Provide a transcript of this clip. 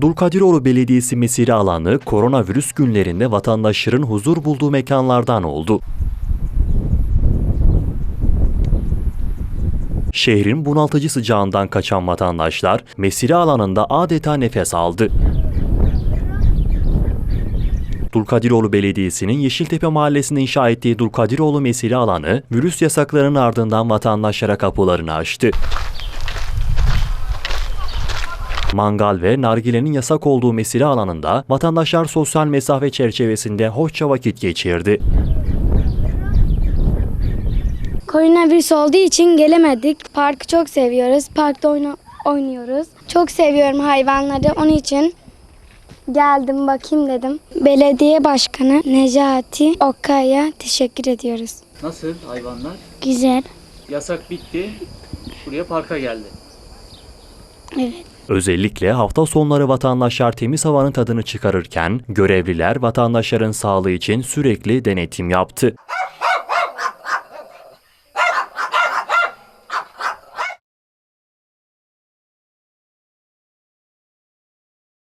Dulkadiroğlu Belediyesi mesire alanı koronavirüs günlerinde vatandaşların huzur bulduğu mekanlardan oldu. Şehrin bunaltıcı sıcağından kaçan vatandaşlar mesire alanında adeta nefes aldı. Dulkadiroğlu Belediyesi'nin Yeşiltepe Mahallesi'nde inşa ettiği Dulkadiroğlu mesire alanı virüs yasaklarının ardından vatandaşlara kapılarını açtı. Mangal ve nargilenin yasak olduğu mesire alanında vatandaşlar sosyal mesafe çerçevesinde hoşça vakit geçirdi. Koronavirüs olduğu için gelemedik. Parkı çok seviyoruz. Parkta oyna- oynuyoruz. Çok seviyorum hayvanları. Onun için geldim bakayım dedim. Belediye Başkanı Necati Okkay'a teşekkür ediyoruz. Nasıl hayvanlar? Güzel. Yasak bitti. Buraya parka geldi. Evet. Özellikle hafta sonları vatandaşlar temiz havanın tadını çıkarırken görevliler vatandaşların sağlığı için sürekli denetim yaptı.